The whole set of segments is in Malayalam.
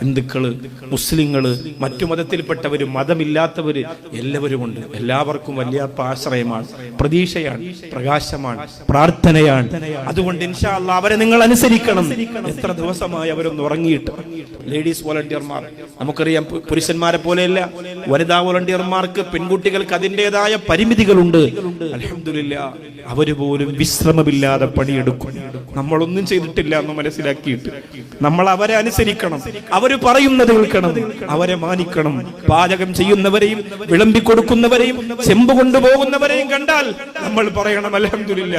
ഹിന്ദുക്കൾ മുസ്ലിങ്ങൾ മറ്റു മതത്തിൽപ്പെട്ടവര് മതമില്ലാത്തവര് എല്ലാവരുമുണ്ട്. എല്ലാവർക്കും വലിയ ആശ്രയമാണ്. പ്രതീക്ഷയാണ് പ്രകാശമാണ് പ്രാർത്ഥനയാണ്. അതുകൊണ്ട് ഇൻഷാ അവരെ നിങ്ങൾ അനുസരിക്കണം. എത്ര ദിവസമായി അവരൊന്ന് ഉറങ്ങിയിട്ട്. ലേഡീസ് വോളണ്ടിയർമാർ നമുക്കറിയാം പുരുഷന്മാരെ പോലെയല്ല. വനിതാ വോളണ്ടിയർമാർക്ക് പെൺകുട്ടികൾക്ക് അതിന്റെതായ പരിമിതികളുണ്ട്. അലഹമില്ല അവർ പോലും വിശ്രമമില്ലാതെ പണിയെടുക്കും. നമ്മളൊന്നും ചെയ്തിട്ടില്ല എന്ന് മനസ്സിലാക്കിയിട്ട്. നമ്മൾ അവരെ അനുസരിക്കണം. അവർ പറയുന്നത് കേൾക്കണം. അവരെ മാനിക്കണം. പാചകം ചെയ്യുന്നവരെയും വിളമ്പി കൊടുക്കുന്നവരെയും ചെമ്പ് കൊണ്ടുപോകുന്നവരെയും കണ്ടാൽ നമ്മൾ പറയണം അലഹമില്ല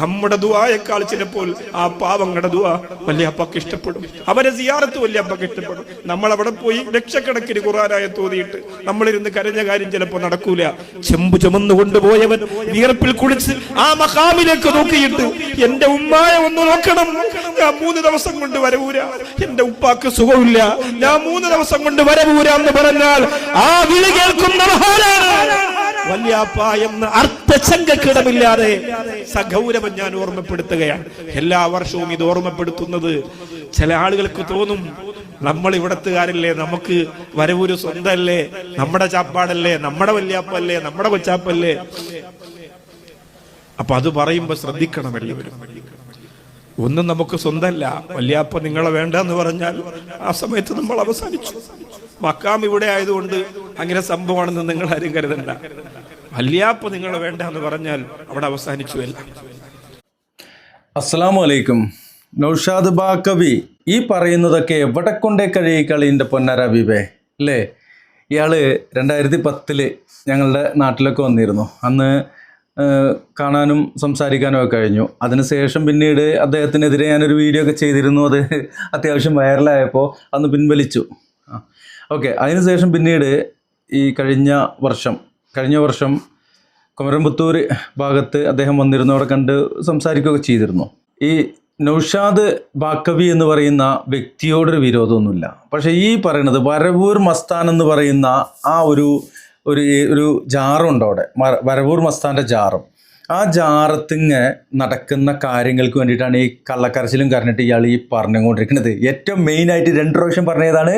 നമ്മുടെ ദുവായേക്കാൾ ചിലപ്പോൾ ആ പാവങ്ങളുടെ ദുആ വല്യപ്പക്ക് ഇഷ്ടപ്പെടും. അവരെ സിയാറത്ത് വല്യപ്പക്ക് ഇഷ്ടപ്പെടും. നമ്മൾ അവിടെ പോയി ലക്ഷക്കണക്കിന് ഖുറാനായ തോതിയിട്ട് നമ്മളിരുന്ന് കരഞ്ഞ കാര്യം ചിലപ്പോൾ നടക്കൂല. ചെമ്പ് ചുമന്നു കൊണ്ടുപോയവൻ വിയർപ്പിൽ കുളിച്ച് ആ മഹാമിലേക്ക് നോക്കിയിട്ട് എന്റെ ഉമ്മായ ഒന്ന് നോക്കണം. ഞാൻ മൂന്ന് ദിവസം കൊണ്ട് വരവൂര. എന്റെ ഉപ്പാക്ക് സുഖമില്ല. ഞാൻ മൂന്ന് ദിവസം കൊണ്ട് വരവൂര എന്ന് പറഞ്ഞാൽ ആ വിളി കേൾക്കുന്ന മഹാനാണ്. വല്യാപ്പ എന്ന അർത്ഥശങ്കക്കിടമില്ലാതെ സഗൗരവം ഞാൻ ഓർമ്മപ്പെടുത്തുകയാണ്. എല്ലാ വർഷവും ഇത് ഓർമ്മപ്പെടുത്തുന്നത് ചില ആളുകൾക്ക് തോന്നും നമ്മൾ ഇവിടത്തുകാരല്ലേ നമുക്ക് വരവൂര് സ്വന്തമല്ലേ നമ്മുടെ ചാപ്പാടല്ലേ നമ്മുടെ വല്യാപ്പല്ലേ നമ്മുടെ കൊച്ചാപ്പല്ലേ? അപ്പൊ അത് പറയുമ്പോ ശ്രദ്ധിക്കണം എല്ലാവരും. ഒന്നും നമുക്ക് സ്വന്തമല്ല. വല്യാപ്പ നിങ്ങളെ വേണ്ടെന്ന് പറഞ്ഞാൽ ആ സമയത്ത് നമ്മൾ അവസാനിച്ചു. മക്കാം ഇവിടെ ആയതുകൊണ്ട് അങ്ങനെ സംഭവമാണെന്ന് നിങ്ങൾ ആരും കരുതണ്ട. വല്യാപ്പ നിങ്ങൾ വേണ്ട എന്ന് പറഞ്ഞാൽ അവിടെ അവസാനിച്ചു എല്ലാം അസ്സലാമു അലൈക്കും. നൗഷാദ് ബാക്കവി ഈ പറയുന്നതൊക്കെ എവിടെ കൊണ്ടേ കഴിയ കളീന്റെ പൊന്നര ഹബീബേ? അല്ലേ? ഇയാൾ രണ്ടായിരത്തി പത്തിൽ ഞങ്ങളുടെ നാട്ടിലൊക്കെ വന്നിരുന്നു. അന്ന് കാണാനും സംസാരിക്കാനും ഒക്കെ കഴിഞ്ഞു. അതിനുശേഷം പിന്നീട് അദ്ദേഹത്തിനെതിരെ ഞാനൊരു വീഡിയോ ഒക്കെ ചെയ്തിരുന്നു. അത് അത്യാവശ്യം വൈറലായപ്പോൾ അന്ന് പിൻവലിച്ചു. ഓക്കെ അതിനുശേഷം പിന്നീട് ഈ കഴിഞ്ഞ വർഷം കഴിഞ്ഞ വർഷം കുമരമ്പത്തൂർ ഭാഗത്ത് അദ്ദേഹം വന്നിരുന്നു അവിടെ കണ്ട് സംസാരിക്കുകയൊക്കെ ചെയ്തിരുന്നു. ഈ നൗഷാദ് ബാക്കവി എന്ന് പറയുന്ന വ്യക്തിയോടൊരു വിരോധമൊന്നുമില്ല. പക്ഷേ ഈ പറയുന്നത് വരവൂർ മസ്താൻ എന്ന് പറയുന്ന ആ ഒരു ഒരു ഒരു ജാറുണ്ട് അവിടെ വരവൂർ മസ്താന്റെ ജാറും. ആ ജാറത്തിങ്ങ് നടക്കുന്ന കാര്യങ്ങൾക്ക് വേണ്ടിയിട്ടാണ് ഈ കള്ളക്കരച്ചിലും കരഞ്ഞിട്ട് ഇയാൾ ഈ പറഞ്ഞുകൊണ്ടിരിക്കുന്നത്. ഏറ്റവും മെയിനായിട്ട് രണ്ട് പ്രാവശ്യം പറഞ്ഞതാണ്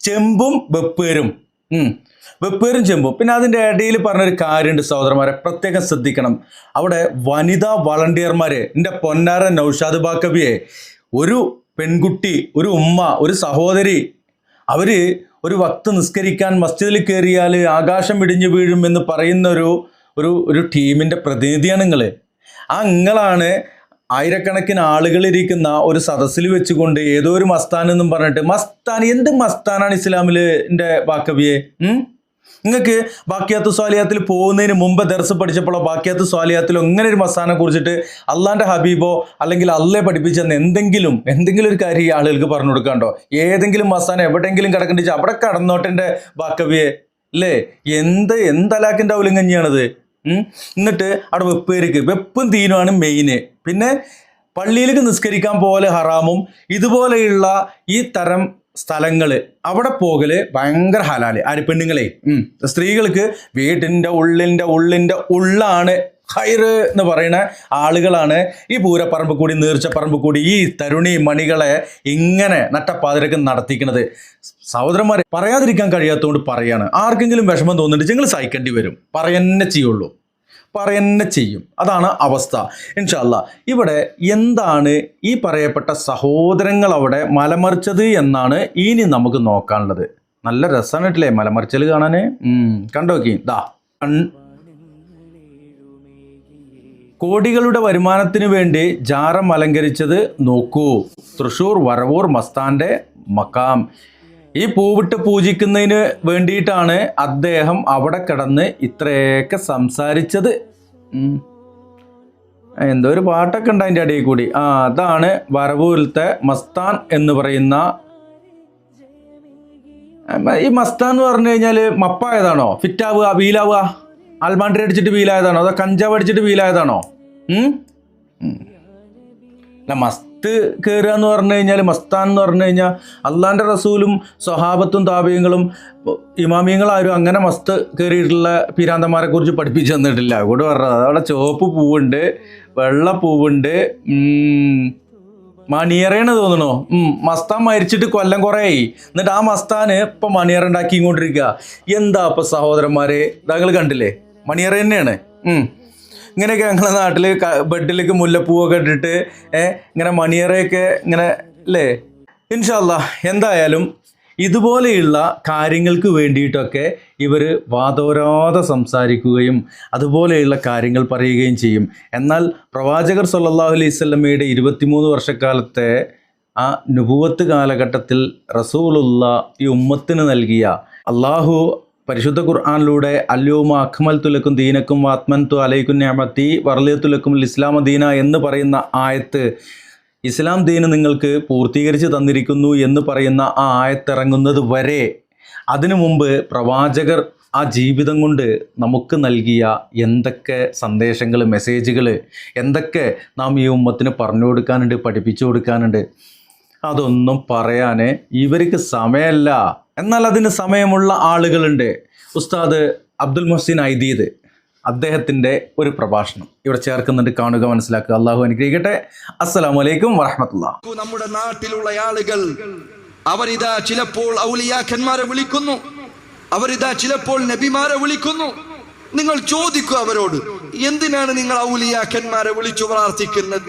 ചെമ്പും വെപ്പേരും. വെപ്പേരും ചെമ്പും. പിന്നെ അതിന്റെ ഇടയിൽ പറഞ്ഞൊരു കാര്യമുണ്ട് സഹോദരന്മാരെ പ്രത്യേകം ശ്രദ്ധിക്കണം. അവിടെ വനിതാ വളണ്ടിയർമാർ എന്റെ പൊന്നാര നൗഷാദ് ബാക്കബിയെ ഒരു പെൺകുട്ടി ഒരു ഉമ്മ ഒരു സഹോദരി അവർ ഒരു വക്ത് നിസ്കരിക്കാൻ മസ്ജിദിൽ കയറിയാൽ ആകാശം ഇടിഞ്ഞു വീഴും എന്ന് പറയുന്ന ഒരു ഒരു ഒരു ടീമിന്റെ പ്രതിനിധിയാണ് നിങ്ങൾ ആ നിങ്ങളാണ് ആയിരക്കണക്കിന് ആളുകൾ ഇരിക്കുന്ന ഒരു സദസ്സിൽ വെച്ചുകൊണ്ട് ഏതോ ഒരു മസ്താൻ എന്നും പറഞ്ഞിട്ട് മസ്താൻ എന്ത് മസ്താനാണ് ഇസ്ലാമിലെ എന്റെ ബാക്കവിയെ നിങ്ങൾക്ക് ബാക്കിയാത്ത് സ്വാലിയാത്തിൽ പോകുന്നതിന് മുമ്പ് ദർസ് പഠിച്ചപ്പോഴോ ബാക്കിയാത്ത് സ്വാലിയാത്തിലോ ഇങ്ങനെ ഒരു മസാനെ കുറിച്ചിട്ട് അള്ളാന്റെ ഹബീബോ അല്ലെങ്കിൽ അള്ളെ പഠിപ്പിച്ചെന്ന് എന്തെങ്കിലും എന്തെങ്കിലും ഒരു കാര്യം ഈ ആളുകൾക്ക് പറഞ്ഞു കൊടുക്കാണ്ടോ ഏതെങ്കിലും മസാന എവിടെയെങ്കിലും കിടക്കേണ്ടി അവിടെ കടന്നോട്ടെ ബാക്കവിയെ അല്ലേ? എന്ത് എന്തലാക്കിന്റെ അവലിങ്കഞ്ഞിയാണത് ഉം? എന്നിട്ട് അവിടെ വെപ്പേരിക്ക് വെപ്പും തീനുമാണ് മെയിന് പിന്നെ പള്ളിയിലേക്ക് നിസ്കരിക്കാൻ പോലെ ഹറാമും ഇതുപോലെയുള്ള ഈ തരം സ്ഥലങ്ങൾ അവിടെ പോകൽ ഭയങ്കര ഹലാൽ. ആര്? പെണ്ണുങ്ങളെ. സ്ത്രീകൾക്ക് വീട്ടിന്റെ ഉള്ളിന്റെ ഉള്ളിന്റെ ഉള്ളാണ് ഹൈറ് എന്ന് പറയുന്ന ആളുകളാണ് ഈ പൂരപ്പറമ്പ് കൂടി നീർച്ചപ്പറമ്പ് കൂടി ഈ തരുണി മണികളെ ഇങ്ങനെ നട്ടപ്പാതിരക്ക് നടത്തിക്കുന്നത്. സഹോദരന്മാരെ പറയാതിരിക്കാൻ കഴിയാത്തതുകൊണ്ട് പറയാണ്. ആർക്കെങ്കിലും വിഷമം തോന്നിട്ട് ഞങ്ങൾ സഹിക്കേണ്ടി വരും. പറയന്നെ ചെയ്യുള്ളൂ. പറയന്നെ ചെയ്യും. അതാണ് അവസ്ഥ. ഇൻഷല്ല ഇവിടെ എന്താണ് ഈ പറയപ്പെട്ട സഹോദരങ്ങൾ അവിടെ മലമറിച്ചത് എന്നാണ് ഇനി നമുക്ക് നോക്കാനുള്ളത്. നല്ല രസമായിട്ടില്ലേ മലമറിച്ചൽ കാണാൻ കണ്ടോക്കി. ദാ കോടികളുടെ വരുമാനത്തിന് വേണ്ടി ജാറം അലങ്കരിച്ചത് നോക്കൂ. തൃശൂർ വരവൂർ മസ്താന്റെ മക്കാം. ഈ പൂവിട്ട് പൂജിക്കുന്നതിന് വേണ്ടിയിട്ടാണ് അദ്ദേഹം അവിടെ കിടന്ന് ഇത്രയൊക്കെ സംസാരിച്ചത്. എന്തോ ഒരു പാട്ടൊക്കെ ഉണ്ട് അതിന്റെ ഇടയിൽ കൂടി. ആ അതാണ് വരവൂരിലത്തെ മസ്താൻ എന്ന് പറയുന്ന ഈ മസ്താൻ എന്ന് പറഞ്ഞു കഴിഞ്ഞാൽ മപ്പായതാണോ? ഫിറ്റാവുക വീലാവുക? ആൽമാണ്ടി അടിച്ചിട്ട് വീലായതാണോ? അതോ കഞ്ചാവ് അടിച്ചിട്ട് വീലായതാണോ. അല്ല മസ്ത് കയറുക എന്ന് പറഞ്ഞു കഴിഞ്ഞാൽ മസ്താൻ എന്ന് പറഞ്ഞു കഴിഞ്ഞാൽ അള്ളാന്റെ റസൂലും സ്വഹാബത്തും താപീയങ്ങളും ഇമാമിയങ്ങളാരും അങ്ങനെ മസ്ത് കയറിയിട്ടുള്ള പീരാന്തന്മാരെ കുറിച്ച് പഠിപ്പിച്ചു തന്നിട്ടില്ല. അതുകൊണ്ട് പറഞ്ഞത് അവിടെ ചുവപ്പ് പൂവുണ്ട് വെള്ള പൂവുണ്ട് മണിയറേന്ന് തോന്നണോ. മസ്താൻ മരിച്ചിട്ട് കൊല്ലം കുറേയായി. എന്നിട്ട് ആ മസ്താന് ഇപ്പൊ മണിയറ ഉണ്ടാക്കിക്കൊണ്ടിരിക്കുക എന്താ ഇപ്പൊ സഹോദരന്മാരെ? താങ്കൾ കണ്ടില്ലേ? മണിയറ തന്നെയാണ്. ഇങ്ങനെയൊക്കെ ഞങ്ങളെ നാട്ടിൽ ബെഡിലേക്ക് മുല്ലപ്പൂവൊക്കെ ഇട്ടിട്ട് ഇങ്ങനെ മണിയറയൊക്കെ ഇങ്ങനെ അല്ലേ ഇൻഷല്ല എന്തായാലും ഇതുപോലെയുള്ള കാര്യങ്ങൾക്ക് വേണ്ടിയിട്ടൊക്കെ ഇവർ വാദോരാതെ സംസാരിക്കുകയും അതുപോലെയുള്ള കാര്യങ്ങൾ പറയുകയും ചെയ്യും. എന്നാൽ പ്രവാചകർ സല്ലല്ലാഹു അലൈഹി സ്വലമയുടെ ഇരുപത്തിമൂന്ന് വർഷക്കാലത്തെ ആ നുപുവത്ത് കാലഘട്ടത്തിൽ റസൂലുള്ള ഈ ഉമ്മത്തിന് നൽകിയ അള്ളാഹു പരിശുദ്ധ ഖുർആാനിലൂടെ അല്യോമ അഖ്മൽ തുലക്കും ദീനക്കും വാത്മൻ തു അലൈക്കും ഞാമത്തി വർലിയത്തുലക്കും ഇസ്ലാമ ദീന എന്ന് പറയുന്ന ആയത്ത് ഇസ്ലാം ദീന് നിങ്ങൾക്ക് പൂർത്തീകരിച്ച് തന്നിരിക്കുന്നു എന്ന് പറയുന്ന ആ ആയത്തിറങ്ങുന്നത് വരെ അതിനു മുമ്പ് പ്രവാചകർ ആ ജീവിതം കൊണ്ട് നമുക്ക് നൽകിയ എന്തൊക്കെ സന്ദേശങ്ങൾ മെസ്സേജുകൾ എന്തൊക്കെ നാം ഈ ഉമ്മത്തിന് പറഞ്ഞു കൊടുക്കാനുണ്ട് പഠിപ്പിച്ചു കൊടുക്കാനുണ്ട് അതൊന്നും പറയാൻ ഇവർക്ക് സമയമല്ല എന്നാൽ അതിന് സമയമുള്ള ആളുകളുണ്ട്. ഉസ്താദ് അബ്ദുൽ മുഹസിൻ ഐദീദ് അദ്ദേഹത്തിന്റെ ഒരു പ്രഭാഷണം. ഇവിടെ ചേർക്കുന്നുണ്ട് കാണുക മനസ്സിലാക്കുക. അള്ളാഹു അനുഗ്രഹിക്കട്ടെ. അസ്സലാമു അലൈക്കും വറഹമത്തുള്ള. നമ്മുടെ നാട്ടിലുള്ള ആളുകൾ അവരിതാ ചിലപ്പോൾ ഔലിയാക്കന്മാരെ വിളിക്കുന്നു. അവരിതാ ചിലപ്പോൾ നബിമാരെ വിളിക്കുന്നു. നിങ്ങൾ ചോദിക്കൂ അവരോട് എന്തിനാണ് നിങ്ങൾ ഔലിയാക്കന്മാരെ വിളിച്ചു പ്രാർത്ഥിക്കുന്നത്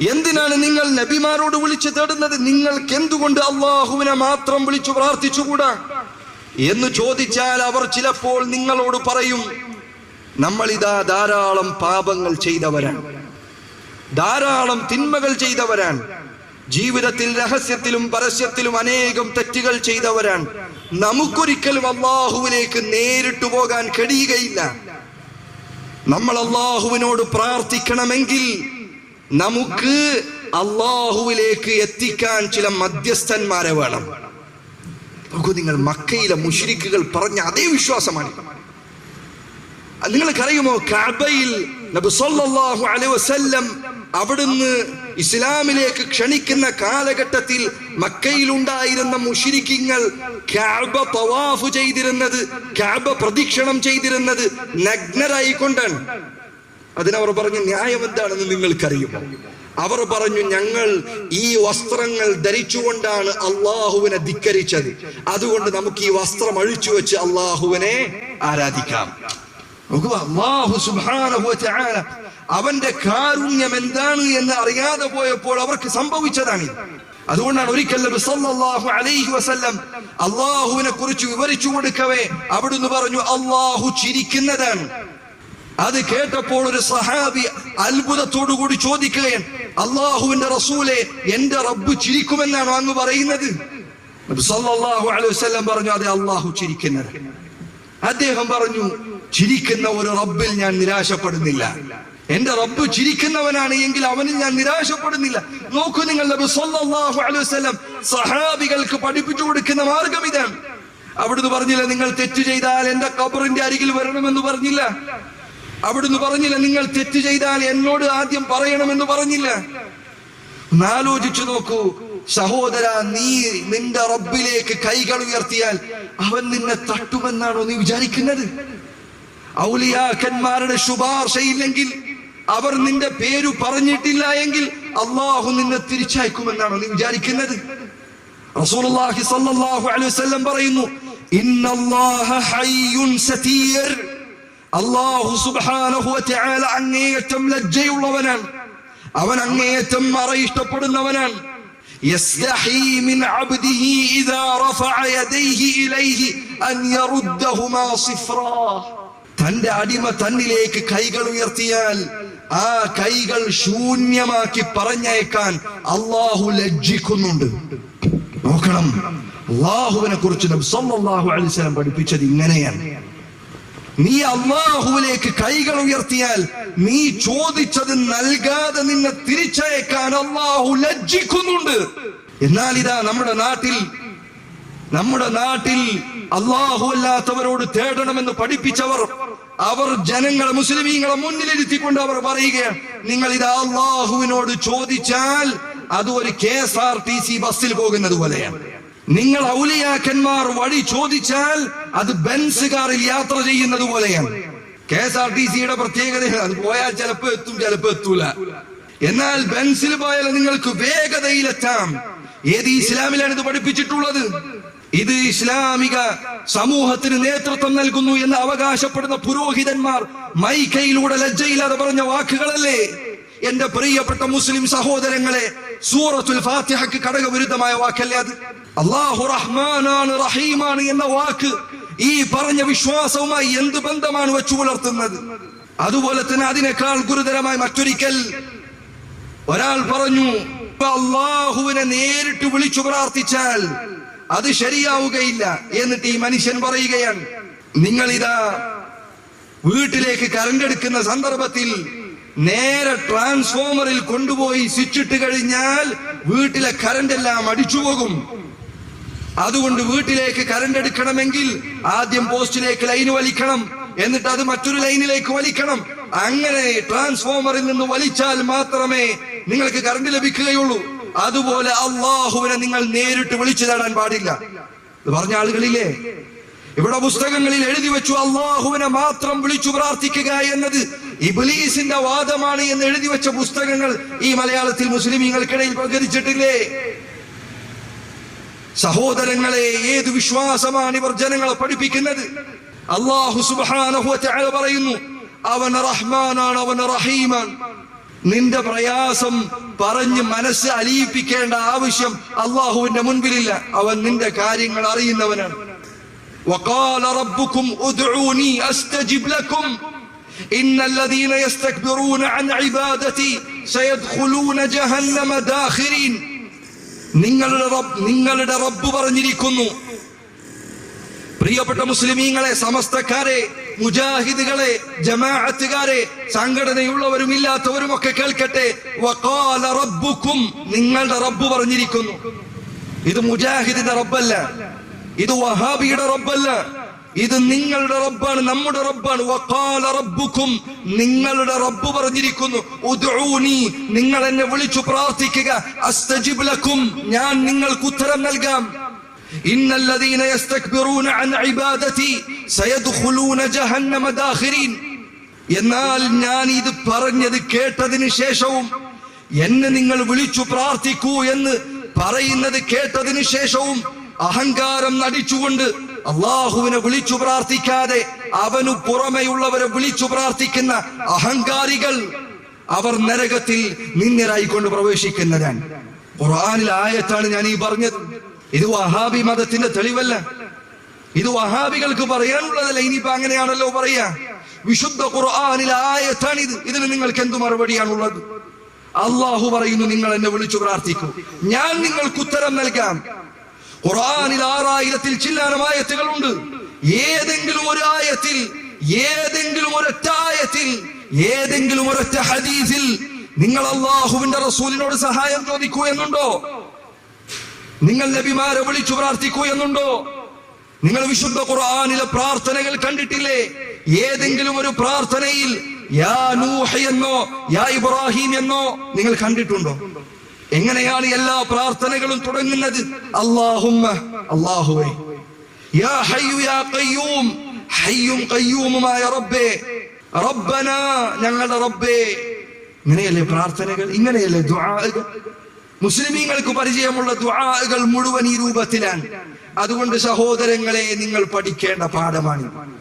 എന്തിനാണ് നിങ്ങൾ നബിമാരോട് വിളിച്ചു തേടുന്നത്? നിങ്ങൾക്ക് എന്തുകൊണ്ട് അള്ളാഹുവിനെ മാത്രം വിളിച്ചു പ്രാർത്ഥിച്ചുകൂടാ? എന്ന് ചോദിച്ചാൽ അവർ ചിലപ്പോൾ നിങ്ങളോട് പറയും നമ്മൾ ഇതാ ധാരാളം പാപങ്ങൾ ചെയ്തവരാണ്. ധാരാളം തിന്മകൾ ചെയ്തവരാണ്. ജീവിതത്തിൽ രഹസ്യത്തിലും പരസ്യത്തിലും അനേകം തെറ്റുകൾ ചെയ്തവരാണ്. നമുക്കൊരിക്കലും അള്ളാഹുവിലേക്ക് നേരിട്ടു പോകാൻ കഴിയുകയില്ല. നമ്മൾ അള്ളാഹുവിനോട് പ്രാർത്ഥിക്കണമെങ്കിൽ നമുക്ക് അള്ളാഹുവിലേക്ക് എത്തിക്കാൻ ചില മധ്യസ്ഥന്മാരെ വേണം. നോക്കൂ നിങ്ങൾ മക്കയിലെ മുഷിരിക്കുകൾ പറഞ്ഞ അതേ വിശ്വാസമാണ്. നിങ്ങൾക്കറിയുമോ കഅബയിൽ നബി സല്ലല്ലാഹു അലൈഹി വസല്ലം അവിടുന്ന് ഇസ്ലാമിലേക്ക് ക്ഷണിക്കുന്ന കാലഘട്ടത്തിൽ മക്കയിൽ ഉണ്ടായിരുന്ന മുഷിരിക്കിങ്ങൾ കഅബ തവാഫ് ചെയ്തിരുന്നത് കഅബ പ്രദക്ഷിണം ചെയ്തിരുന്നത് നഗ്നരായിക്കൊണ്ടാണ്. അതിനവർ പറഞ്ഞു ന്യായം എന്താണെന്ന് നിങ്ങൾക്കറിയുമോ അവർ പറഞ്ഞു ഞങ്ങൾ ഈ വസ്ത്രങ്ങൾ ധരിച്ചുകൊണ്ടാണ് അള്ളാഹുവിനെ ധിക്കരിച്ചത്. അതുകൊണ്ട് നമുക്ക് ഈ വസ്ത്രം അഴിച്ചു വെച്ച് അള്ളാഹുവിനെ ആരാധിക്കാം. അവന്റെ കാരുണ്യം എന്താണ് എന്ന് അറിയാതെ പോയപ്പോൾ അവർക്ക് സംഭവിച്ചതാണ്. അതുകൊണ്ടാണ് ഒരിക്കൽ അലൈഹി വസല്ലം അള്ളാഹുവിനെ കുറിച്ച് വിവരിച്ചു കൊടുക്കവേ അവിടുന്ന് പറഞ്ഞു അള്ളാഹു ചിരിക്കുന്നതാണ്. അത് കേട്ടപ്പോൾ ഒരു സഹാബി അത്ഭുതത്തോടു കൂടി ചോദിക്കുകയാണ് അള്ളാഹുവിന്റെ റസൂലെ എന്റെ റബ്ബ് ചിരിക്കുമെന്നാണ് അങ്ങ് പറയുന്നത്? പറഞ്ഞു അതെ അള്ളാഹു ചിരിക്കുന്നത്. അദ്ദേഹം പറഞ്ഞു ചിരിക്കുന്ന ഒരു റബ്ബിൽ ഞാൻ നിരാശപ്പെടുന്നില്ല. എന്റെ റബ്ബ് ചിരിക്കുന്നവനാണ് എങ്കിൽ അവനിൽ ഞാൻ നിരാശപ്പെടുന്നില്ല. നോക്കൂ നിങ്ങൾ സഹാബികൾക്ക് പഠിപ്പിച്ചു കൊടുക്കുന്ന മാർഗം ഇതാണ്. അവിടുന്ന് പറഞ്ഞില്ല നിങ്ങൾ തെറ്റ് ചെയ്താൽ എന്റെ കബറിന്റെ അരികിൽ വരണമെന്ന് പറഞ്ഞില്ല. അവിടുന്ന് പറഞ്ഞില്ല നിങ്ങൾ തെറ്റ് ചെയ്താൽ എന്നോട് ആദ്യം പറയണമെന്ന് പറഞ്ഞില്ല. ആലോചിച്ചു നോക്കൂ സഹോദര നീ നിന്റെ റബ്ബിലേക്ക് കൈകൾ ഉയർത്തിയാൽ അവൻ നിന്നെ തട്ടുമെന്നാണോ നീ വിചാരിക്കുന്നത്? ഔലിയാക്കന്മാരുടെ ശുപാർശയില്ലെങ്കിൽ അവർ നിന്റെ പേരു പറഞ്ഞിട്ടില്ല എങ്കിൽ അള്ളാഹു നിന്നെ തിരിച്ചയക്കുമെന്നാണോ നീ വിചാരിക്കുന്നത്? റസൂലുള്ളാഹി സ്വല്ലല്ലാഹു അലൈഹി വസല്ലം പറയുന്നു ഇന്നല്ലാഹ ഹയ്യുൻ സതീർ. അള്ളാഹു സുബാനഹുല അങ്ങേയറ്റം ലജ്ജയുള്ളവനാണ്. അവൻ അങ്ങേയറ്റം മറ ഇഷ്ടപ്പെടുന്നവനാണ്. തന്റെ അടിമ തന്നിലേക്ക് കൈകൾ ഉയർത്തിയാൽ ആ കൈകൾ ശൂന്യമാക്കി പറഞ്ഞയക്കാൻ അള്ളാഹു ലജ്ജിക്കുന്നുണ്ട്. നോക്കണം. അള്ളാഹുവിനെ കുറിച്ച് നബ്സല്ലാഹു അലിസ്ലാം പഠിപ്പിച്ചത് ഇങ്ങനെയാണ്. നീ അള്ളാഹുവിലേക്ക് കൈകൾ ഉയർത്തിയാൽ നീ ചോദിച്ചത് നൽകാതെ നിന്നെ തിരിച്ചയക്കാൻ അള്ളാഹു ലജ്ജിക്കുന്നുണ്ട്. എന്നാൽ ഇതാ നമ്മുടെ നാട്ടിൽ നമ്മുടെ നാട്ടിൽ അള്ളാഹു അല്ലാത്തവരോട് തേടണമെന്ന് പഠിപ്പിച്ചവർ അവർ ജനങ്ങളെ മുസ്ലിമീങ്ങളെ മുന്നിലിരുത്തിക്കൊണ്ട് അവർ പറയുകയാണ് നിങ്ങൾ ഇത് അള്ളാഹുവിനോട് ചോദിച്ചാൽ അത് ഒരു K S R T C ബസ്സിൽ പോകുന്നത് പോലെയാണ്. നിങ്ങൾ ഔലിയാക്കന്മാർ വഴി ചോദിച്ചാൽ അത് ബെൻസ് കാറിൽ യാത്ര ചെയ്യുന്നത് പോലെയാണ്. കെ എസ് ആർ ടി സിയുടെ പ്രത്യേകത അത് പോയാൽ ചിലപ്പോ എത്തും ചിലപ്പോ എത്തൂല. എന്നാൽ ബെൻസിൽ പോയാൽ നിങ്ങൾക്ക് വേഗതയിലെത്താം. ഏത് ഇസ്ലാമിലാണ് ഇത് പഠിപ്പിച്ചിട്ടുള്ളത്? ഇത് ഇസ്ലാമിക സമൂഹത്തിന് നേതൃത്വം നൽകുന്നു എന്ന് അവകാശപ്പെടുന്ന പുരോഹിതന്മാർ മൈക്കയിലൂടെ ലജ്ജയില്ലാതെ പറഞ്ഞ വാക്കുകളല്ലേ? എന്റെ പ്രിയപ്പെട്ട മുസ്ലിം സഹോദരങ്ങളെ സൂറത്തുൽ ഫാത്തിഹക്ക് ഘടകവിരുദ്ധമായ വാക്കല്ലേ അത്? അള്ളാഹു റഹ്മാനാണ് റഹീമാണ് എന്ന വാക്ക് ഈ പറഞ്ഞ വിശ്വാസവുമായി എന്ത് ബന്ധമാണ് വെച്ചു പുലർത്തുന്നത്? അതുപോലെ തന്നെ അതിനേക്കാൾ ഗുരുതരമായി മറ്റൊരിക്കൽ. ഒരാൾ പറഞ്ഞു അള്ളാഹുവിനെ നേരിട്ട് വിളിച്ചു പ്രാർത്ഥിച്ചാൽ അത് ശരിയാവുകയില്ല എന്നിട്ട് ഈ മനുഷ്യൻ പറയുകയാണ് നിങ്ങൾ ഇതാ വീട്ടിലേക്ക് കരണ്ടെടുക്കുന്ന സന്ദർഭത്തിൽ നേരെ ട്രാൻസ്ഫോമറിൽ കൊണ്ടുപോയി സ്വിച്ചിട്ട് കഴിഞ്ഞാൽ വീട്ടിലെ കറണ്ട് എല്ലാം അടിച്ചു പോകും. അതുകൊണ്ട് വീട്ടിലേക്ക് കറണ്ട് എടുക്കണമെങ്കിൽ ആദ്യം പോസ്റ്റിലേക്ക് ലൈൻ വലിക്കണം. എന്നിട്ട് അത് മറ്റൊരു ലൈനിലേക്ക് വലിക്കണം. അങ്ങനെ ട്രാൻസ്ഫോമറിൽ നിന്ന് വലിച്ചാൽ മാത്രമേ നിങ്ങൾക്ക് കറണ്ട് ലഭിക്കുകയുള്ളൂ. അതുപോലെ അള്ളാഹുവിനെ നിങ്ങൾ നേരിട്ട് വിളിച്ചു തേടാൻ പാടില്ല. പറഞ്ഞ ആളുകളില്ലേ? ഇവിടെ പുസ്തകങ്ങളിൽ എഴുതി വെച്ചു അള്ളാഹുവിനെ മാത്രം വിളിച്ചു പ്രാർത്ഥിക്കുക എന്നത് ഇബിലീസിന്റെ വാദമാണ് എന്ന് എഴുതി വെച്ച പുസ്തകങ്ങൾ ഈ മലയാളത്തിൽ മുസ്ലിമീങ്ങൾക്കിടയിൽ പ്രചരിച്ചിട്ടില്ലേ? സഹോദരങ്ങളെ ഏത് വിശ്വാസമാണ് ഇവർ ജനങ്ങളെ പഠിപ്പിക്കുന്നത്? അള്ളാഹു തആല പറയുന്നു അവൻ റഹ്മാനാണ് അവൻ റഹീമാൻ നിന്റെ പ്രയാസം പറഞ്ഞ് മനസ്സ് അലിയിപ്പിക്കേണ്ട ആവശ്യം അള്ളാഹുവിന്റെ മുൻപിലില്ല. അവൻ നിന്റെ കാര്യങ്ങൾ അറിയുന്നവനാണ്. وقال ربكم ادعوني استجب لكم ان الذين يستكبرون عن عبادتي سيدخلون جهنم داخرين നിങ്ങളുടെ റബ്ബ് നിങ്ങളുടെ റബ്ബ് പറഞ്ഞിരിക്കുന്നു പ്രിയപ്പെട്ട മുസ്ലിമീങ്ങളെ സമസ്തക്കാരെ മുജാഹിദുകളെ ജമാഅത്തുകാരെ സംഘടനയുള്ളവരും ഇല്ലാത്തവരും ഒക്കെ കേൾക്കട്ടെ വഖാല റബ്ബുക്കും നിങ്ങളുടെ റബ്ബ് പറഞ്ഞിരിക്കുന്നു ഇത് മുജാഹിദിന്റെ റബ്ബല്ല ഇത് വഹാബിയുടെ റബ്ബല്ല ഇത് നിങ്ങളുടെ റബ്ബാണ് നമ്മുടെ റബ്ബാണ് വഖാല റബ്ബുക്കും നിങ്ങളുടെ റബ്ബ് പറഞ്ഞിരിക്കുന്നു ഉദ്ഊനി നിങ്ങൾ എന്നെ വിളിച്ചു പ്രാർത്ഥിക്കുക അസ്തജിബ് ലക്കും ഞാൻ നിങ്ങൾക്ക് ഉത്തരം നൽകാം إن الذين يستكبرون عن عبادتي سيدخلون جهنم داخرين എന്നാൽ ഞാൻ ഇത് പറഞ്ഞത് കേട്ടതിന് ശേഷവും എന്നെ നിങ്ങൾ വിളിച്ചു പ്രാർത്ഥിക്കൂ എന്ന് പറയുന്നത് കേട്ടതിന് ശേഷവും അഹങ്കാരം നടിച്ചുകൊണ്ട് അള്ളാഹുവിനെ വിളിച്ചു പ്രാർത്ഥിക്കാതെ അവനു പുറമെയുള്ളവരെ വിളിച്ചു പ്രാർത്ഥിക്കുന്ന അഹങ്കാരികൾ അവർ നരകത്തിൽ നിന്നരായിക്കൊണ്ട് പ്രവേശിക്കുന്നതാണ് ഖുർആാനിൽ ആയത്താണ് ഞാൻ ഈ പറഞ്ഞത്. ഇത് വഹാബി മതത്തിന്റെ തെളിവല്ല. ഇത് വഹാബികൾക്ക് പറയാനുള്ളതല്ല ഇനിയിപ്പോ അങ്ങനെയാണല്ലോ പറയാ. വിശുദ്ധ ഖുർആാനിൽ ആയത്താണ് ഇത് ഇതിന് നിങ്ങൾക്ക് എന്തു മറുപടിയാണുള്ളത്? അള്ളാഹു പറയുന്നു നിങ്ങൾ എന്നെ വിളിച്ചു പ്രാർത്ഥിക്കൂ. ഞാൻ നിങ്ങൾക്ക് ഉത്തരം നൽകാം. ഖുർആനിൽ ആറായിരത്തിൽ ചില്ലാനം ആയത്തുകളുണ്ട് ഏതെങ്കിലും ഒരു ആയത്തിൽ ഏതെങ്കിലും ഒരൊറ്റ ആയത്തിൽ ഏതെങ്കിലും ഒരൊറ്റ ഹദീസിൽ നിങ്ങൾ അള്ളാഹുവിന്റെ റസൂലിനോട് സഹായം ചോദിക്കൂ എന്നുണ്ടോ? നിങ്ങൾ നബിമാരെ വിളിച്ചു പ്രാർത്ഥിക്കൂ എന്നുണ്ടോ? നിങ്ങൾ വിശുദ്ധ ഖുർആനിലെ പ്രാർത്ഥനകൾ കണ്ടിട്ടില്ലേ? ഏതെങ്കിലും ഒരു പ്രാർത്ഥനയിൽ യാ നൂഹ് എന്നോ യാ ഇബ്രാഹിം എന്നോ നിങ്ങൾ കണ്ടിട്ടുണ്ടോ? എങ്ങനെയാണ് എല്ലാ പ്രാർത്ഥനകളും തുടങ്ങുന്നത്? അള്ളാഹുമ്മ അല്ലാഹുവേ. യാ ഹയ്യു യാ ഖയ്യൂം ഹയ്യും ഖയ്യൂമുമായ റബ്ബേ. റബ്ബന ഞങ്ങളുടെ റബ്ബേ. ഇങ്ങനെയല്ലേ പ്രാർത്ഥനകൾ? ഇങ്ങനെയല്ലേ ദുആകൾ? മുസ്ലിമീങ്ങൾക്ക് പരിചയമുള്ള ദുആകൾ മുഴുവൻ ഈ രൂപത്തിലാണ്. അതുകൊണ്ട് സഹോദരങ്ങളെ നിങ്ങൾ പഠിക്കേണ്ട പാഠമാണ്.